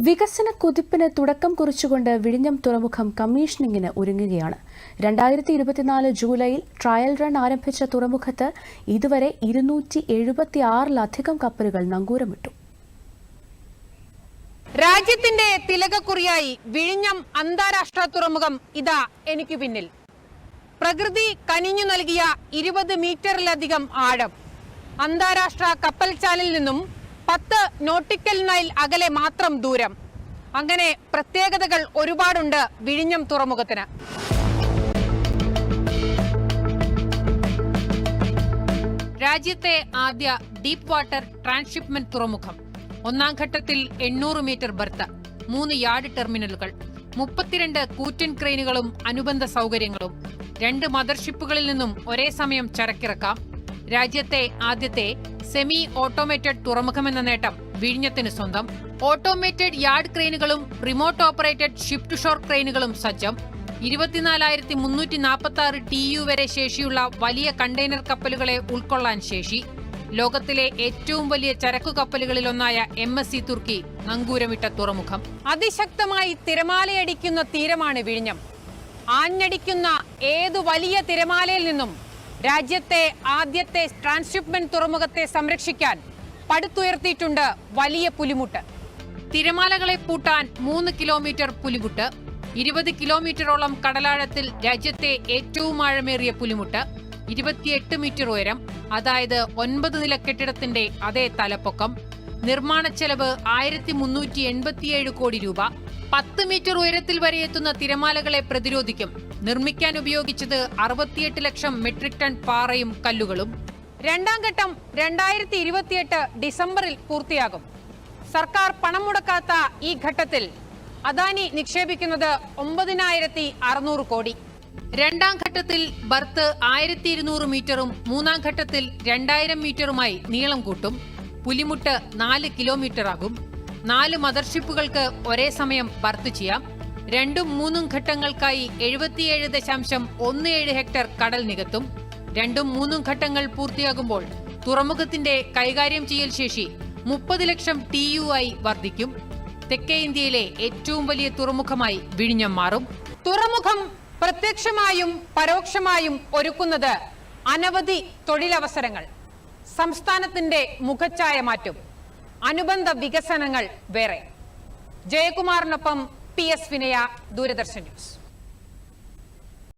വികസന കുതിപ്പിന് തുടക്കം കുറിച്ചുകൊണ്ട് വിഴിഞ്ഞം തുറമുഖം കമ്മീഷനിങ്ങിന് ഒരുങ്ങുകയാണ്. രണ്ടായിരത്തി ഇരുപത്തിനാല് ജൂലൈയിൽ ട്രയൽ റൺ ആരംഭിച്ച തുറമുഖത്ത് ഇതുവരെ ഇരുന്നൂറ്റി എഴുപത്തി ആറിലധികം കപ്പലുകൾ നങ്കൂരമിട്ടു. രാജ്യത്തിന്റെ തിലകക്കുറിയായി വിഴിഞ്ഞം അന്താരാഷ്ട്ര തുറമുഖം ഇതാ എനിക്ക് പിന്നിൽ. പ്രകൃതി കനിഞ്ഞു നൽകിയ ഇരുപത് മീറ്ററിലധികം ആഴം. അന്താരാഷ്ട്ര കപ്പൽ ചാലിൽ നിന്നും പത്ത് നോട്ടിക്കൽ മൈൽ അകലെ മാത്രം ദൂരം. അങ്ങനെ പ്രത്യേകതകൾ ഒരുപാടുണ്ട് വിഴിഞ്ഞം തുറമുഖത്തിന്. രാജ്യത്തെ ആദ്യ ഡീപ് വാട്ടർ ട്രാൻസ്ഷിപ്മെന്റ് തുറമുഖം. ഒന്നാം ഘട്ടത്തിൽ എണ്ണൂറ് മീറ്റർ ബർത്ത് മൂന്ന് യാർഡ് ടെർമിനലുകൾ മുപ്പത്തിരണ്ട് കൂറ്റൻ ക്രെയിനുകളും അനുബന്ധ സൗകര്യങ്ങളും. രണ്ട് മദർഷിപ്പുകളിൽ നിന്നും ഒരേ സമയം ചരക്കിറക്കാം. രാജ്യത്തെ ആദ്യത്തെ സെമി ഓട്ടോമേറ്റഡ് തുറമുഖമെന്ന നേട്ടം വിഴിഞ്ഞത്തിന് സ്വന്തം. ഓട്ടോമേറ്റഡ് യാർഡ് ക്രെയിനുകളും റിമോട്ട് ഓപ്പറേറ്റഡ് ഷിഫ്റ്റ് ഷോർ ക്രെയിനുകളും സജ്ജം. ഇരുപത്തിനാലായിരത്തി മുന്നൂറ്റി നാൽപ്പത്തി ആറ് ടി യു വരെ ശേഷിയുള്ള വലിയ കണ്ടെയ്നർ കപ്പലുകളെ ഉൾക്കൊള്ളാൻ ശേഷി. ലോകത്തിലെ ഏറ്റവും വലിയ ചരക്കു കപ്പലുകളിലൊന്നായ എം എസ് സി തുർക്കി നങ്കൂരമിട്ട തുറമുഖം. അതിശക്തമായി തിരമാലയടിക്കുന്ന തീരമാണ് വിഴിഞ്ഞം. ആഞ്ഞടിക്കുന്ന ഏതു വലിയ തിരമാലയിൽ നിന്നും രാജ്യത്തെ ആദ്യത്തെ ട്രാൻസ്ഷിപ്മെന്റ് തുറമുഖത്തെ സംരക്ഷിക്കാൻ പടുത്തുയർത്തിയിട്ടുണ്ട് വലിയ പുലിമുട്ട്. തിരമാലകളെ പൂട്ടാൻ മൂന്ന് കിലോമീറ്റർ പുലിമുട്ട് ഇരുപത് കിലോമീറ്ററോളം കടലാഴത്തിൽ രാജ്യത്തെ ഏറ്റവും ആഴമേറിയ പുലിമുട്ട് ഇരുപത്തിയെട്ട് മീറ്റർ ഉയരം അതായത് ഒൻപത് നില കെട്ടിടത്തിന്റെ അതേ തലപ്പൊക്കം നിർമ്മാണ ചെലവ് ആയിരത്തി മുന്നൂറ്റി എൺപത്തിയേഴ് കോടി രൂപ പത്ത് മീറ്റർ ഉയരത്തിൽ വരെ എത്തുന്ന തിരമാലകളെ പ്രതിരോധിക്കും. നിർമ്മിക്കാൻ ഉപയോഗിച്ചത് അറുപത്തിയെട്ട് ലക്ഷം മെട്രിക് ടൺ പാറയും കല്ലുകളും. രണ്ടാം ഘട്ടം രണ്ടായിരത്തി ഇരുപത്തിയെട്ട് ഡിസംബറിൽ പൂർത്തിയാകും. സർക്കാർ പണം മുടക്കാത്ത ഈ ഘട്ടത്തിൽ അദാനി നിക്ഷേപിക്കുന്നത് ഒമ്പതിനായിരത്തി അറുന്നൂറ് കോടി. രണ്ടാം ഘട്ടത്തിൽ ബർത്ത് ആയിരത്തി ഇരുന്നൂറ് മീറ്ററും മൂന്നാം ഘട്ടത്തിൽ രണ്ടായിരം മീറ്ററുമായി നീളം കൂട്ടും. പുലിമുട്ട് നാല് കിലോമീറ്റർ ആകും നാല് മദർഷിപ്പുകൾക്ക് ഒരേ സമയം ബർത്ത് ചെയ്യാം. രണ്ടും മൂന്നും ഘട്ടങ്ങൾക്കായി എഴുപത്തിയേഴ് ദശാംശം ഒന്ന് ഏഴ് ഹെക്ടർ കടൽ നികത്തും. രണ്ടും മൂന്നും ഘട്ടങ്ങൾ പൂർത്തിയാകുമ്പോൾ തുറമുഖത്തിന്റെ കൈകാര്യം ചെയ്യൽ ശേഷി മുപ്പത് ലക്ഷം ടി യു ആയി വർദ്ധിക്കും. തെക്കേ ഇന്ത്യയിലെ ഏറ്റവും വലിയ തുറമുഖമായി വിഴിഞ്ഞം മാറും. തുറമുഖം പ്രത്യക്ഷമായും പരോക്ഷമായും ഒരുക്കുന്നത് അനവധി തൊഴിലവസരങ്ങൾ സംസ്ഥാനത്തിന്റെ മുഖച്ഛായ മാറ്റും. അനുബന്ധ വികസനങ്ങൾ വേറെ. ജയകുമാറിനൊപ്പം പി എസ് വിനയ ദൂരദർശൻ ന്യൂസ്.